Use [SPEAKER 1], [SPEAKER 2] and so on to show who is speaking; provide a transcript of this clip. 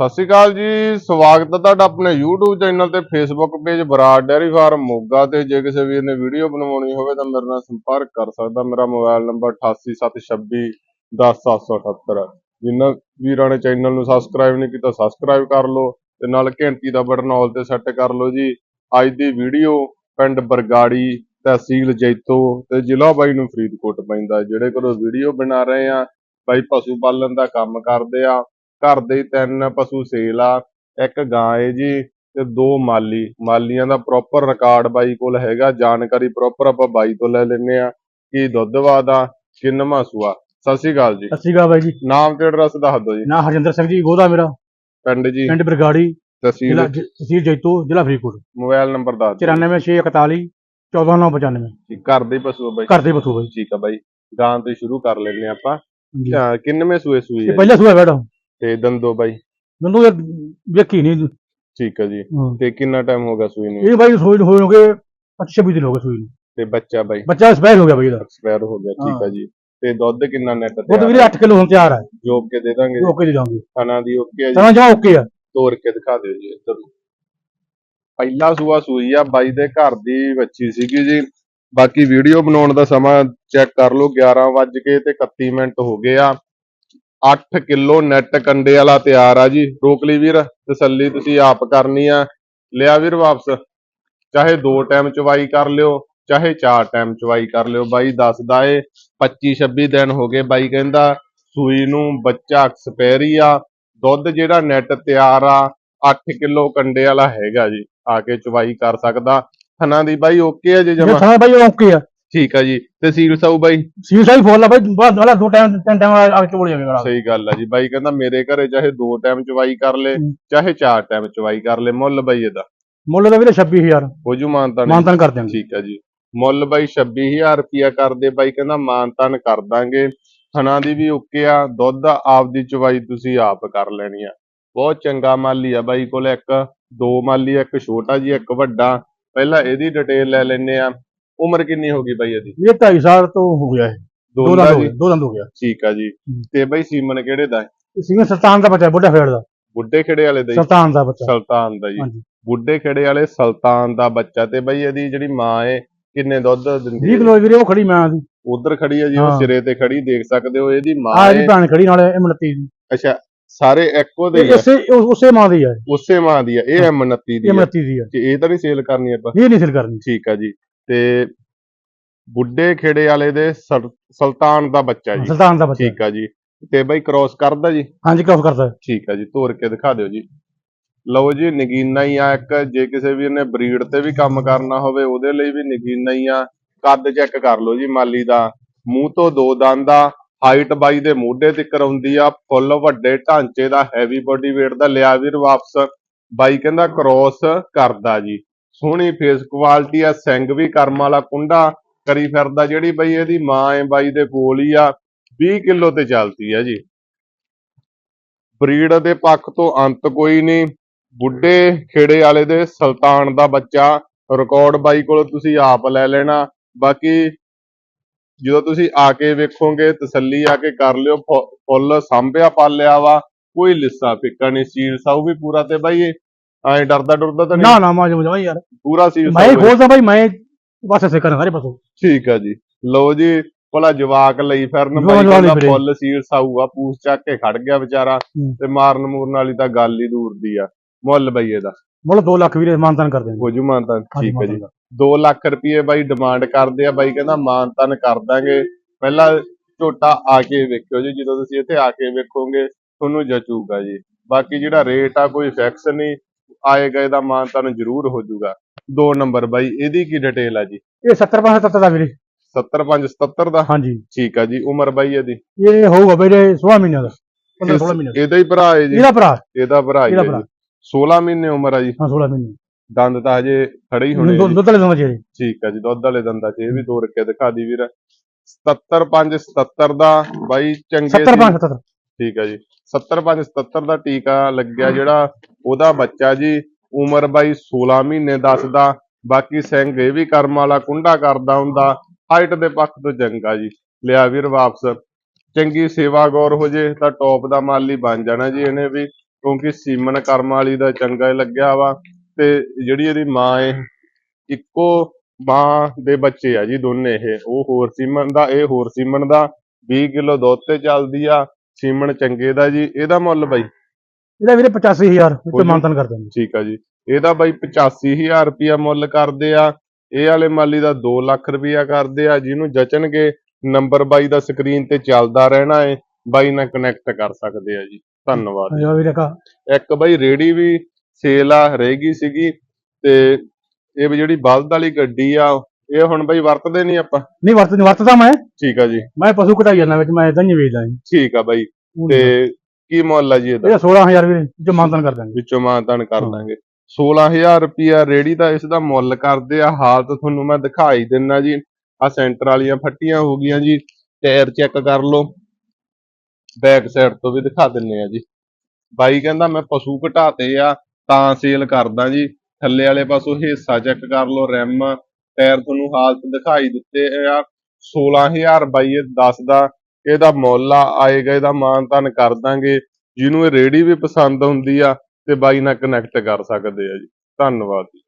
[SPEAKER 1] ਸਤਿ ਸ਼੍ਰੀ ਅਕਾਲ ਜੀ, ਸਵਾਗਤ ਹੈ ਤੁਹਾਡਾ ਆਪਣੇ YouTube ਚੈਨਲ ਤੇ Facebook page Brar dairy farm Moga ਤੇ। ਜੇ ਕਿਸੇ ਵੀਰ ਨੇ ਵੀਡੀਓ ਬਣਵਾਉਣੀ ਹੋਵੇ ਤਾਂ ਮੇਰੇ ਨਾਲ ਸੰਪਰਕ ਕਰ ਸਕਦਾ। ਮੇਰਾ ਮੋਬਾਈਲ ਨੰਬਰ 8876210778 ਜਿਨ੍ਹਾਂ ਵੀਰਾਂ ਨੇ ਚੈਨਲ ਨੂੰ ਸਬਸਕ੍ਰਾਈਬ ਨਹੀਂ ਕੀਤਾ ਸਬਸਕ੍ਰਾਈਬ ਕਰ ਲਓ ਤੇ ਨਾਲ ਘੰਟੀ ਦਾ ਬਟਨ ਆਲ ਤੇ ਸੈੱਟ ਕਰ ਲਓ ਜੀ। ਅੱਜ ਦੀ ਵੀਡੀਓ ਪਿੰਡ ਬਰਗਾੜੀ ਤਹਿਸੀਲ ਜੈਤੋ ਤੇ ਜ਼ਿਲ੍ਹਾ ਬਾਈ ਨੂੰ ਫਰੀਦਕੋਟ ਪੈਂਦਾ। ਜਿਹੜੇ ਕੋਲੋਂ ਵੀਡੀਓ ਬਣਾ ਰਹੇ ਆ, ਬਾਈ ਪਸ਼ੂ ਪਾਲਣ ਦਾ ਕੰਮ ਕਰਦੇ ਆ। ਘਰ ਦੇ ਹੀ ਤਿੰਨ ਪਸ਼ੂ ਸੇਲ ਆ ਇੱਕ ਗਾਂ ਏ ਜੀ ਤੇ ਦੋ ਮਾਲੀ। ਮਾਲੀਆਂ ਦਾ ਪ੍ਰੋਪਰ ਰਿਕਾਰਡ ਬਾਈ ਕੋਲ ਹੈਗਾ ਜਾਣਕਾਰੀ ਪ੍ਰੋਪਰ ਆਪਾਂ ਬਾਈ ਤੋਂ ਲੈ ਲੈਨੇ ਆ ਕੀ ਦੁੱਧ ਵਾਦਾ ਕਿੰਨਵਾਂ ਸੂਆ ਸਤਿ ਸ਼੍ਰੀ ਅਕਾਲ ਜੀ।
[SPEAKER 2] ਸਤਿ ਸ਼੍ਰੀ ਅਕਾਲ ਬਾਈ ਜੀ।
[SPEAKER 1] ਨਾਮ ਤੇ ਐਡਰੈਸ ਦੱਸ ਦਿਓ ਜੀ।
[SPEAKER 2] ਨਾ ਹਰਜਿੰਦਰ ਸਿੰਘ ਜੀ ਗੋਦਾ ਮੇਰਾ।
[SPEAKER 1] ਪਿੰਡ ਜੀ।
[SPEAKER 2] ਪਿੰਡ ਬਰਗਾੜੀ
[SPEAKER 1] ਤਹਿਸੀਲ
[SPEAKER 2] ਤਹਿਸੀਲ ਜੈਤੋ ਜ਼ਿਲ੍ਹਾ ਫਰੀਦਕੋਟ।
[SPEAKER 1] ਮੋਬਾਈਲ ਨੰਬਰ ਦੱਸ ਦਿਓ।
[SPEAKER 2] 94641 14995
[SPEAKER 1] ਜੀ। ਘਰ ਦੇ ਹੀ ਪਸ਼ੂ ਬਾਈ।
[SPEAKER 2] ਘਰ ਦੇ ਬਸੂ ਬਾਈ।
[SPEAKER 1] ਠੀਕ ਆ ਬਾਈ। ਗਾਂ ਤੋਂ ਹੀ ਸ਼ੁਰੂ ਕਰ ਲੈਨੇ ਆਪਾਂ। ਕਿੰਨਵੇਂ ਸੂਏ ਸੂਈ ਹੈ
[SPEAKER 2] ਪਹਿਲਾ ਸੂਆ ਬੈਠਾ।
[SPEAKER 1] ਤੇ ਦੰਦੋ ਬਾਈ।
[SPEAKER 2] ਮੈਨੂੰ ਇਹ ਵੇਖੀ ਨਹੀਂ
[SPEAKER 1] ਠੀਕ ਆ ਜੀ।
[SPEAKER 2] ਹਾਂ।
[SPEAKER 1] ਤੇ ਕਿੰਨਾ ਟਾਈਮ ਹੋ ਗਿਆ ਸੂਈ ਨੂੰ?
[SPEAKER 2] ਇਹ ਬਾਈ ਸੂਈ ਨੂੰ ਹੋਏ ਹੋਗੇ 25 ਦਿਨ ਹੋ ਗਏ ਸੂਈ ਨੂੰ।
[SPEAKER 1] ਤੇ ਬੱਚਾ ਬਾਈ?
[SPEAKER 2] ਬੱਚਾ ਸਪੈਰ ਹੋ ਗਿਆ ਬਾਈ ਇਹਦਾ।
[SPEAKER 1] ਐਕਸਪਾਇਰ ਹੋ ਗਿਆ ਠੀਕ ਆ ਜੀ। ਤੇ ਦੁੱਧ ਕਿੰਨਾ ਨੈਟ
[SPEAKER 2] ਉਹ ਤਾਂ ਵੀਰੇ 8 ਕਿਲੋ ਹੁਣ ਤਿਆਰ ਹੈ
[SPEAKER 1] ਜੋਬ ਕੇ ਦੇ ਦਾਂਗੇ
[SPEAKER 2] ਓਕੇ ਦੇ ਜਾਵਾਂਗੇ
[SPEAKER 1] ਖਾਣਾ ਦੀ ਓਕੇ ਆ ਜੀ।
[SPEAKER 2] ਤਾਂ ਜਮਾ ਓਕੇ ਆ।
[SPEAKER 1] ਤੋੜ ਕੇ ਦਿਖਾ ਦਿਓ ਜੀ ਇੱਧਰ ਨੂੰ। ਪਹਿਲਾ ਸੂਆ ਸੂਈ ਆ ਬਾਈ ਦੇ ਘਰ ਦੀ ਬੱਚੀ ਸੀਗੀ ਜੀ। ਬਾਕੀ ਵੀਡੀਓ ਬਣਾਉਣ ਦਾ ਸਮਾਂ ਚੈੱਕ ਕਰ ਲਓ 11 ਵੱਜ ਕੇ ਤੇ 31 ਮਿੰਟ ਹੋ ਗਏ ਆ। 8 ਕਿਲੋ ਨੈਟ ਕੰਡੇ ਵਾਲਾ ਤਿਆਰ ਆ ਜੀ। ਰੋਕ ਲਈ ਵੀਰ ਤਸੱਲੀ ਤੁਸੀਂ ਆਪ ਕਰਨੀ ਆ। ਲਿਆ ਵੀਰ ਵਾਪਸ। ਚਾਹੇ ਦੋ ਟਾਈਮ ਚਵਾਈ ਕਰ ਲਿਓ ਚਾਹੇ ਚਾਰ ਟਾਈਮ ਚਵਾਈ ਕਰ ਲਿਓ। ਬਾਈ ਦੱਸਦਾ ਏ 25 26 ਦਿਨ ਹੋ ਗਏ ਬਾਈ ਕਹਿੰਦਾ ਸੂਈ ਨੂੰ ਬੱਚਾ ਐਕਸਪਾਇਰੀ ਆ। ਦੁੱਧ ਜਿਹੜਾ ਨੈਟ ਤਿਆਰ ਆ 8 ਕਿਲੋ ਕੰਡੇ ਵਾਲਾ ਹੈਗਾ ਜੀ ਆ ਕੇ ਚਵਾਈ ਕਰ ਸਕਦਾ। ਥਣਾ ਦੀ ਬਾਈ ਓਕੇ ਆ ਜੀ ਜਮਾ?
[SPEAKER 2] ਥਾਂ ਬਾਈ ਓਕੇ ਆ।
[SPEAKER 1] ਠੀਕ ਆ ਜੀ ਤੇ ਸੀਲ ਸਾਊ ਬਾਈ?
[SPEAKER 2] ਸੀਲ ਸਾਈ ਫੋਲ ਆ ਬਾਈ ਬਾਅਦ ਵਾਲਾ ਦੋ ਟਾਈਮ ਤਿੰਨ ਟਾਈਮ ਆ ਕੇ ਚੋੜ ਜਾਵੇਗਾ
[SPEAKER 1] ਸਹੀ ਗੱਲ ਆ ਜੀ ਬਾਈ ਕਹਿੰਦਾ ਮੇਰੇ ਘਰੇ ਚਾਹੇ ਦੋ ਟਾਈਮ ਚਵਾਈ ਕਰ ਲੇ। ਚਾਹੇ ਚਾਰ ਟਾਈਮ ਚਵਾਈ ਕਰ ਲੇ ਮੁੱਲ ਬਾਈ ਇਹਦਾ।
[SPEAKER 2] ਮੁੱਲ ਦਾ ਵੀਰੇ 26000
[SPEAKER 1] ਹੋ ਜੂ ਮਾਨਤਾ ਨਹੀਂ
[SPEAKER 2] ਮਾਨਤਨ ਕਰ ਦਿਆਂਗੇ।
[SPEAKER 1] ਠੀਕ ਆ ਜੀ। ਮੁੱਲ ਬਾਈ 26000 ਰੁਪਿਆ ਕਰਦੇ ਬਾਈ ਕਹਿੰਦਾ ਮਾਨਤਨ ਕਰ ਦਾਂਗੇ। ਥਣਾ ਦੀ ਵੀ ਓਕੇ ਆ ਦੁੱਧ ਆਪਦੀ ਚਵਾਈ ਤੁਸੀਂ ਆਪ ਕਰ ਲੈਣੀ ਆ। ਬਹੁਤ ਚੰਗਾ ਮਾਲੀ ਆ ਬਾਈ ਕੋਲ ਇੱਕ ਦੋ ਮਾਲੀ ਆ, ਇੱਕ ਛੋਟਾ ਜੀ ਇੱਕ ਵੱਡਾ। ਪਹਿਲਾਂ ਇਹਦੀ ਡਿਟੇਲ ਲੈ ਲੈਨੇ ਆ। ਉਮਰ ਕਿੰਨੀ ਹੋ ਗਈ ਬਾਈ ਇਹਦੀ?
[SPEAKER 2] ਇਹ 2.5 ਸਾਲ ਤੋਂ ਹੋ ਗਿਆ ਇਹ। ਦੋ ਦੰਦ
[SPEAKER 1] ਦਾ
[SPEAKER 2] ਹੋ ਗਏ। ਦੋ ਦੰਦ ਹੋ ਗਿਆ।
[SPEAKER 1] ਠੀਕ ਆ ਜੀ।
[SPEAKER 2] ਹੂੰ।
[SPEAKER 1] ਤੇ ਬਾਈ ਸੀਮਨ ਕਿਹੜੇ ਦਾ? ਹੈ?
[SPEAKER 2] ਸੁਲਤਾਨ ਦਾ ਬੱਚਾ ਬੁੱਢਾ ਫੇੜ ਦਾ।
[SPEAKER 1] ਬੁੱਢੇ ਖੇੜੇ ਵਾਲੇ ਦਾ ਜੀ?
[SPEAKER 2] ਸੁਲਤਾਨ ਦਾ ਬੱਚਾ।
[SPEAKER 1] ਸੁਲਤਾਨ ਦਾ ਜੀ।
[SPEAKER 2] ਹਾਂਜੀ।
[SPEAKER 1] ਬੁੱਢੇ ਖੇੜੇ ਵਾਲੇ ਸੁਲਤਾਨ ਦਾ ਬੱਚਾ ਤੇ ਬਾਈ ਇਹਦੀ ਜਿਹੜੀ ਮਾਂ ਏ ਕਿੰਨੇ ਦੁੱਧ
[SPEAKER 2] 20
[SPEAKER 1] ਦਿੰਦੀ ਹੈ?
[SPEAKER 2] ਕਿਲੋ ਵੀਰੇ ਉਹ ਖੜੀ ਮੈਂ ਦੀ।
[SPEAKER 1] ਉਧਰ ਖੜੀ ਆ ਜੀ ਉਹ
[SPEAKER 2] ਹਾਂ।
[SPEAKER 1] ਸਿਰੇ ਤੇ ਖੜੀ ਦੇਖ ਸਕਦੇ ਹੋ ਇਹਦੀ ਮਾਂ
[SPEAKER 2] ਆ
[SPEAKER 1] ਏ।
[SPEAKER 2] ਇਹਦੀ ਭੈਣ ਖੜੀ ਨਾਲ ਇਹ 29 ਦੀ।
[SPEAKER 1] ਅੱਛਾ ਸਾਰੇ ਇੱਕੋ ਦੇ ਹੀ
[SPEAKER 2] ਇਹ
[SPEAKER 1] ਆ?
[SPEAKER 2] ਇਸੇ ਉਸ- ਉਸੇ ਮਾਂ ਦੀ ਹੈ
[SPEAKER 1] ਉਸੇ ਮਾਂ ਦੀ ਆ ਇਹ M29 ਦੀ
[SPEAKER 2] ਇਹ
[SPEAKER 1] ਆ।
[SPEAKER 2] 29 ਦੀ ਹੈ
[SPEAKER 1] ਤੇ ਇਹ ਤਾਂ ਨਹੀਂ ਸੇਲ ਕਰਨੀ ਆਪਾਂ?
[SPEAKER 2] ਇਹ ਨਹੀਂ ਸਿਰ ਕਰਨੀ।
[SPEAKER 1] ਠੀਕ ਆ ਜੀ। ਤੇ ਬੁੱਢੇ ਖੇੜੇ ਵਾਲੇ ਦੇ ਸਰ- ਸੁਲਤਾਨ ਦਾ ਬੱਚਾ ਜੀ।
[SPEAKER 2] ਸੁਲਤਾਨ ਦਾ ਬੱਚਾ।
[SPEAKER 1] ਠੀਕ ਆ ਜੀ। ਤੇ ਬਾਈ ਕ੍ਰੋਸ ਕਰਦਾ ਜੀ?
[SPEAKER 2] ਹਾਂਜੀ ਕ੍ਰੋਸ ਕਰਦਾ। ਹੈ।
[SPEAKER 1] ਠੀਕ ਆ ਜੀ ਤੋੜ ਕੇ ਦਿਖਾ ਦਿਓ ਜੀ। ਲਓ ਜੀ ਨਗੀਨਾ ਹੀ ਆ ਇੱਕ। ਜੇ ਕਿਸੇ ਵੀਰ ਨੇ ਬਰੀਡ ਤੇ ਵੀ ਕੰਮ ਕਰਨਾ ਹੋਵੇ ਉਹਦੇ ਲਈ ਵੀ ਨਗੀਨਾ ਹੀ ਆ। ਕੱਦ ਚੈੱਕ ਕਰ ਲਓ ਜੀ ਮਾਲੀ ਦਾ। ਮੂੰਹ ਤੋਂ ਦੋ ਦੰਦ ਆ। ਹਾਈਟ ਬਾਈ ਦੇ ਮੋਢੇ ਤੇ ਕਰਾਉਂਦੀ ਆ। ਫੁੱਲ ਵੱਡੇ ਢਾਂਚੇ ਦਾ ਹੈਵੀ ਬੋਡੀ weight ਦਾ ਲਿਆ ਵੀਰ ਵਾਪਸ। ਬਾਈ ਕਹਿੰਦਾ ਕ੍ਰੋਸ ਕਰਦਾ ਜੀ। ਸੋਹਣੀ ਫੇਸ ਕੁਆਲਿਟੀ ਆ, ਸਿੰਘ ਵੀ ਕਰਮ ਵਾਲਾ ਕੁੰਡਾ ਕਰੀ ਫਿਰਦਾ ਜਿਹੜੀ ਬਈ ਇਹਦੀ ਮਾਂ ਹੈ, ਬਾਈ ਦੇ ਕੋਲ ਹੀ ਆ 20 ਕਿਲੋ ਤੇ ਚੱਲਦੀ ਆ ਜੀ। ਬਰੀਡ ਦੇ ਪੱਖ ਤੋਂ ਅੰਤ ਕੋਈ ਨਹੀਂ, ਬੁੱਢੇ ਖੇੜੇ ਵਾਲੇ ਦੇ ਸੁਲਤਾਨ ਦਾ ਬੱਚਾ ਰਿਕਾਰਡ ਬਾਈ ਕੋਲ ਤੁਸੀਂ ਆਪ ਲੈ ਲੈਣਾ, ਬਾਕੀ ਜਦੋਂ ਤੁਸੀਂ ਆ ਕੇ ਵੇਖੋਗੇ, ਤਸੱਲੀ ਆ ਕੇ ਕਰ ਲਿਓ ਫੁੱਲ ਸਾਂਭਿਆ, ਪਾਲਿਆ ਵਾ, ਕੋਈ ਲਿੱਸਾ ਫਿੱਕਾ ਨਹੀਂ, ਸੀਲ ਸਾਊ ਵੀ ਪੂਰਾ ਤੇ ਬਾਈ ਐ ਡਰਦਾ ਡਰਦਾ ਤਾਂ ਨਹੀਂ?
[SPEAKER 2] ਨਾ ਨਾ ਮਾਂ ਜਮਾ ਯਾਰ।
[SPEAKER 1] ਪੂਰਾ ਸਾਊ ਹੈ।
[SPEAKER 2] ਖੋਲਦਾ ਬਾਈ ਮੈਂ ਬਸ ਐਸੇ ਕਰਨ ਸਾਰੇ ਪਾਸੋਂ।
[SPEAKER 1] ਠੀਕ ਆ ਜੀ। ਲਓ ਜੀ ਭਲਾ ਜਵਾਕ ਲਈ ਫਿਰਨ
[SPEAKER 2] ਜਵਾਕ
[SPEAKER 1] ਬਾਈ
[SPEAKER 2] ਲਈ
[SPEAKER 1] ਕਹਿੰਦਾ
[SPEAKER 2] ਫਿਰੇ।
[SPEAKER 1] ਫੁੱਲ ਪੂਛ ਚੱਕ ਕੇ ਖੜ ਗਿਆ ਵਿਚਾਰਾ
[SPEAKER 2] ਹੂੰ।
[SPEAKER 1] ਤੇ ਮਾਰਨ ਮੂਰਨ ਵਾਲੀ ਤਾਂ ਗੱਲ ਹੀ ਦੂਰ ਦੀ ਆ। ਮੁੱਲ ਬਈ ਇਹਦਾ।
[SPEAKER 2] ਮੁੱਲ 2 ਲੱਖ ਵੀਰੇ ਮਾਨਤਨ ਕਰ ਦੇਣਗੇ
[SPEAKER 1] ਹੋ ਜੂ ਮਾਨਤਾਨ
[SPEAKER 2] ਹਾਂਜੀ,
[SPEAKER 1] ਠੀਕ ਹੈ ਜੀ।
[SPEAKER 2] ਮਾਨਤਾਨ।
[SPEAKER 1] 2 ਲੱਖ ਰੁਪਏ ਬਾਈ ਡਿਮਾਂਡ ਕਰਦੇ ਆ ਬਾਈ ਕਹਿੰਦਾ ਮਾਨਤਾਨ ਕਰ ਦਾਂਗੇ। ਪਹਿਲਾਂ ਝੋਟਾ ਆ ਕੇ ਵੇਖਿਓ ਜੀ ਜਦੋਂ ਤੁਸੀਂ ਇੱਥੇ ਆ ਕੇ ਵੇਖੋਗੇ ਤੁਹਾਨੂੰ ਜਚੂਗਾ ਜੀ। ਬਾਕੀ ਜਿਹੜਾ ਰੇਟ ਆ ਕੋਈ ਫਿਕਸ ਨਹੀਂ। ਆਏ ਗਏ ਦਾ ਮਾਨਤਾਨ ਜ਼ਰੂਰ ਹੋ ਜਾਊਗਾ। ਦੋ ਨੰਬਰ ਬਾਈ ਇਹਦੀ ਕੀ ਡਿਟੇਲ ਆ ਜੀ?
[SPEAKER 2] ਇਹ 70 5 70 ਦਾ ਵੀਰੇ।
[SPEAKER 1] 7577 ਦਾ?
[SPEAKER 2] ਹਾਂਜੀ।
[SPEAKER 1] ਠੀਕ ਆ ਜੀ ਉਮਰ ਬਾਈ ਇਹਦੀ?
[SPEAKER 2] ਇਹ ਹੋਊਗਾ ਵੀਰੇ 16 ਮਹੀਨਿਆਂ ਦਾ। 15 16 ਮਹੀਨਿਆਂ ਦਾ।
[SPEAKER 1] ਇਹਦਾ ਹੀ ਭਰਾ ਹੈ ਜੀ।
[SPEAKER 2] ਇਹਦਾ ਭਰਾ।
[SPEAKER 1] ਇਹਦਾ ਭਰਾ ਹੀ। ਜੀ। 16 ਮਹੀਨੇ ਉਮਰ ਆ ਜੀ।
[SPEAKER 2] ਹਾਂ 16 ਮਹੀਨੇ।
[SPEAKER 1] ਦੰਦ ਤਾਂ ਹਜੇ ਖੜੇ ਹੀ ਹੋਣੇ
[SPEAKER 2] ਦੁੱਧ
[SPEAKER 1] ਜੀ।
[SPEAKER 2] ਦੁੱਧ ਲੈ ਦਵਾਂ ਜਿਹੜੇ
[SPEAKER 1] ਠੀਕ ਆ ਜੀ ਦੁੱਧ ਵਾਲੇ ਦੰਦਾਂ 'ਚ ਇਹ ਵੀ ਦੋ ਰੱਖਿਆ ਦਿਖਾ ਦੀ ਵੀਰ। 77 5 77 ਦਾ ਬਾਈ ਚੰਗੇ
[SPEAKER 2] 70
[SPEAKER 1] ਸੀ।
[SPEAKER 2] 5 70
[SPEAKER 1] ਠੀਕ ਆ ਜੀ। 70 5 77 ਦਾ ਟੀਕਾ ਲੱਗਿਆ ਜਿਹੜਾ ਉਹਦਾ ਬੱਚਾ ਜੀ ਉਮਰ ਬਾਈ 16 ਮਹੀਨੇ ਦੱਸਦਾ, ਬਾਕੀ ਸਿੰਘ ਇਹ ਵੀ ਕਰਮ ਵਾਲਾ ਕੁੰਡਾ ਕਰਦਾ ਹੁੰਦਾ ਹਾਈਟ ਦੇ ਪੱਖ ਤੋਂ ਚੰਗਾ ਜੀ। ਲਿਆ ਵੀਰ ਵਾਪਸ। ਚੰਗੀ ਸੇਵਾ ਗੌਰ ਹੋ ਜੇ ਤਾਂ ਟੌਪ ਦਾ ਮਾਲੀ ਬਣ ਜਾਣਾ ਜੀ ਇਹਨੇ ਵੀ, ਕਿਉਂਕਿ ਸੀਮਨ ਕਰਮ ਵਾਲੀ ਦਾ ਚੰਗਾ ਹੀ ਲੱਗਿਆ ਵਾ, ਤੇ ਜਿਹੜੀ ਇਹਦੀ ਮਾਂ ਏ, ਇੱਕੋ ਮਾਂ ਦੇ ਬੱਚੇ ਆ ਜੀ ਦੋਨੇ ਇਹ। ਉਹ ਹੋਰ ਸੀਮਨ ਦਾ, ਇਹ ਹੋਰ ਸੀਮਨ ਦਾ 20 ਕਿਲੋ ਦੁੱਧ ਤੇ ਚੱਲਦੀ ਆ, ਸੀਮਨ ਚੰਗੇ ਦਾ ਜੀ, ਇਹਦਾ ਮੁੱਲ ਬਾਈ
[SPEAKER 2] ਇਹਦਾ ਵੀਰੇ 85000
[SPEAKER 1] ਹੋ
[SPEAKER 2] ਉੱਤੇ
[SPEAKER 1] ਜੀ।
[SPEAKER 2] ਮਾਨਤਨ ਕਰ ਦਾਂਗੇ
[SPEAKER 1] ਠੀਕ ਆ ਜੀ। ਇਹਦਾ ਬਾਈ 85000 ਰੁਪਿਆ ਮੁੱਲ ਕਰਦੇ ਆ। ਇਹ ਵਾਲੇ ਮਾਲੀ ਦਾ 2 ਲੱਖ ਰੁਪਿਆ ਕਰਦੇ ਆ। ਜਿਹਨੂੰ ਜਚਣਗੇ ਨੰਬਰ ਬਾਈ ਦਾ ਸਕਰੀਨ ਤੇ ਚੱਲਦਾ ਰਹਿਣਾ ਏ। ਬਾਈ ਨਾਲ ਕਨੈਕਟ ਕਰ ਸਕਦੇ ਆ ਜੀ। ਧੰਨਵਾਦ
[SPEAKER 2] ਆ ਵੀਰੇ ਕਾ।
[SPEAKER 1] ਇੱਕ ਬਾਈ ਰੇੜੀ ਵੀ ਸੇਲ ਆ ਰਹੇਗੀ ਸੀਗੀ। ਤੇ ਇਹ ਵੀ ਜਿਹੜੀ ਬਲਦ ਵਾਲੀ ਗੱਡੀ ਆ ਇਹ ਹੁਣ ਬਾਈ ਵਰਤਦੇ ਨਹੀਂ ਆਪਾਂ?
[SPEAKER 2] ਨਹੀਂ ਵਰਤ ਵਰਤਦਾ ਮੈਂ।
[SPEAKER 1] ਠੀਕ ਆ ਜੀ।
[SPEAKER 2] ਮੈਂ ਪਸ਼ੂ ਕਟਾਈ ਜਾਂਦਾ ਵਿੱਚ ਮੈਂ ਇਦਾਂ ਨਹੀਂ ਵੇਚਦਾ ਜੀ।
[SPEAKER 1] ਠੀਕ ਆ ਬਾਈ। ਤੇ ਕੀ ਮੁੱਲ ਆ ਜੀ ਇਹਦਾ?
[SPEAKER 2] ਇਹਦਾ 16000 ਵੀਰੇ ਜੋ ਮਾਨਤਨ ਕਰ ਦਾਂਗੇ
[SPEAKER 1] ਵਿੱਚੋਂ ਮਾਨਤਾਨ ਕਰ। ਦਾਂਗੇ 16000 ਰੁਪਿਆ ਰੇੜੀ ਦਾ ਇਸ ਦਾ ਮੁੱਲ ਕਰਦੇ ਆ। ਹਾਲਤ ਤੁਹਾਨੂੰ ਮੈਂ ਦਿਖਾਈ ਦਿੰਨਾ ਜੀ। ਆ ਸੈਂਟਰ ਵਾਲੀਆਂ ਫੱਟੀਆਂ ਹੋ ਗਈਆਂ ਜੀ। ਟਾਇਰ ਚੈੱਕ ਕਰ ਲਓ। ਬੈਕ ਸਾਈਡ ਤੋਂ ਵੀ ਦਿਖਾ ਦਿੰਨੇ ਆ ਜੀ। ਬਾਈ ਕਹਿੰਦਾ ਮੈਂ ਪਸ਼ੂ ਘਟਾਤੇ ਆ ਤਾਂ ਸੇਲ ਕਰਦਾ ਜੀ। ਥੱਲੇ ਵਾਲੇ ਪਾਸੋਂ ਹਿੱਸਾ ਚੈੱਕ ਕਰ ਲਓ ਰਿਮ। ਟਾਇਰ ਤੁਹਾਨੂੰ ਹਾਲਤ ਦਿਖਾਈ ਦਿੱਤੇ ਆ। 16000 ਬਾਈ ਇਹ ਦੱਸਦਾ ਇਹਦਾ ਮੁੱਲ ਆ ਆਏਗਾ ਇਹਦਾ ਮਾਨਤਾਨ ਕਰ ਦਾਂਗੇ। ਜਿਹਨੂੰ ਇਹ ਰੇੜੀ ਵੀ ਪਸੰਦ ਹੁੰਦੀ ਆ, ਤੇ ਬਾਈ ਨਾਲ ਕਨੈਕਟ ਕਰ ਸਕਦੇ ਆ ਜੀ। ਧੰਨਵਾਦ ਜੀ।